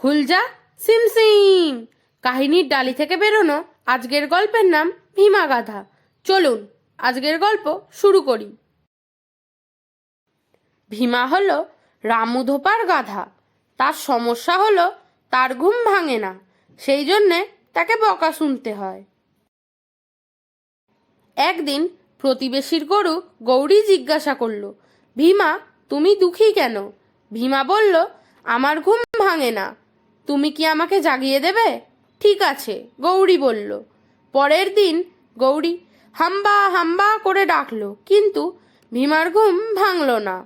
খুলজা সিম সিম। কাহিনীর ডালি থেকে বেরোনো আজকের গল্পের নাম ভীমা গাধা। চলুন, আজকের গল্প শুরু করি। ভীমা হলো রামু ধোপার গাধা। তার সমস্যা হলো তার ঘুম ভাঙে না, সেই জন্যে তাকে বকা শুনতে হয়। একদিন প্রতিবেশীর গরু গৌরী জিজ্ঞাসা করল, ভীমা, তুমি দুঃখী কেন? ভীমা বলল, আমার ঘুম ভাঙে না। তুমি কি আমাকে জাগিয়ে দেবে? ঠিক আছে, গৌরী বলল। পরের দিন গৌরী হাম্বা হাম্বা করে ডাকলো, কিন্তু ভীমার ঘুম ভাঙল না।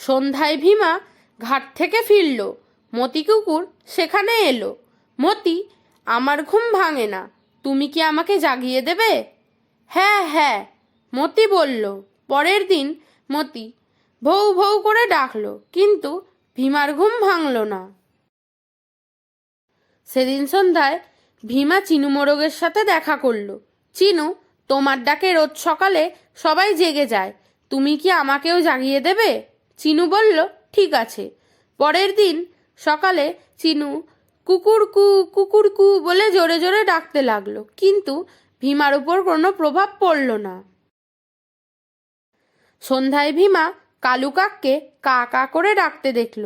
সন্ধ্যায় ভীমা ঘাট থেকে ফিরল, মতি কুকুর সেখানে এলো। মতি, আমার ঘুম ভাঙে না, তুমি কি আমাকে জাগিয়ে দেবে? হ্যাঁ হ্যাঁ মতি বলল। পরের দিন মতি ভৌ ভৌ করে ডাকলো, কিন্তু ভীমার ঘুম ভাঙল না। সেদিন সন্ধ্যায় ভীমা চিনু মোরগের সাথে দেখা করল। চিনু, তোমার ডাকে রোজ সকালে সবাই জেগে যায়। তুমি কি আমাকেও জাগিয়ে দেবে? চিনু বলল, ঠিক আছে। পরের দিন সকালে চিনু কুকুর কু কুকুর কু বলে জোরে জোরে ডাকতে লাগল। কিন্তু ভীমার উপর কোনো প্রভাব পড়ল না। সন্ধ্যায় ভীমা কালু কাককে কা কা করে ডাকতে দেখল।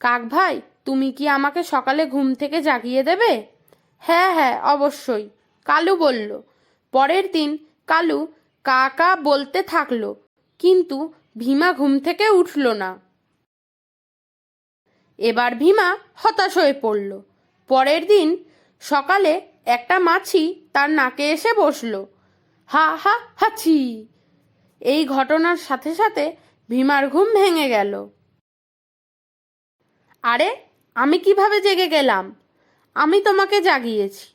কাক ভাই, তুমি কি আমাকে সকালে ঘুম থেকে জাগিয়ে দেবে? হ্যাঁ হ্যাঁ অবশ্যই কালু বলল। পরের দিন কালু কা কা বলতে থাকল, কিন্তু ভীমা ঘুম থেকে উঠল না। এবার ভীমা হতাশ হয়ে পড়ল। পরের দিন সকালে একটা মাছি তার নাকে এসে বসল। হা হা, হাছি! এই ঘটনার সাথে সাথে ভীমার ঘুম ভেঙে গেল। আরে, আমি কীভাবে জেগে গেলাম? আমি তোমাকে জাগিয়েছি।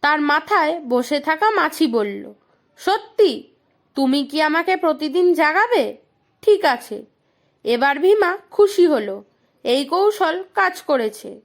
তার মাথায় বসে থাকা মাছি বলল, সত্যি? তুমি কি আমাকে প্রতিদিন জাগাবে? ঠিক আছে। এবার ভীমা খুশি হলো। এই কৌশল কাজ করেছে।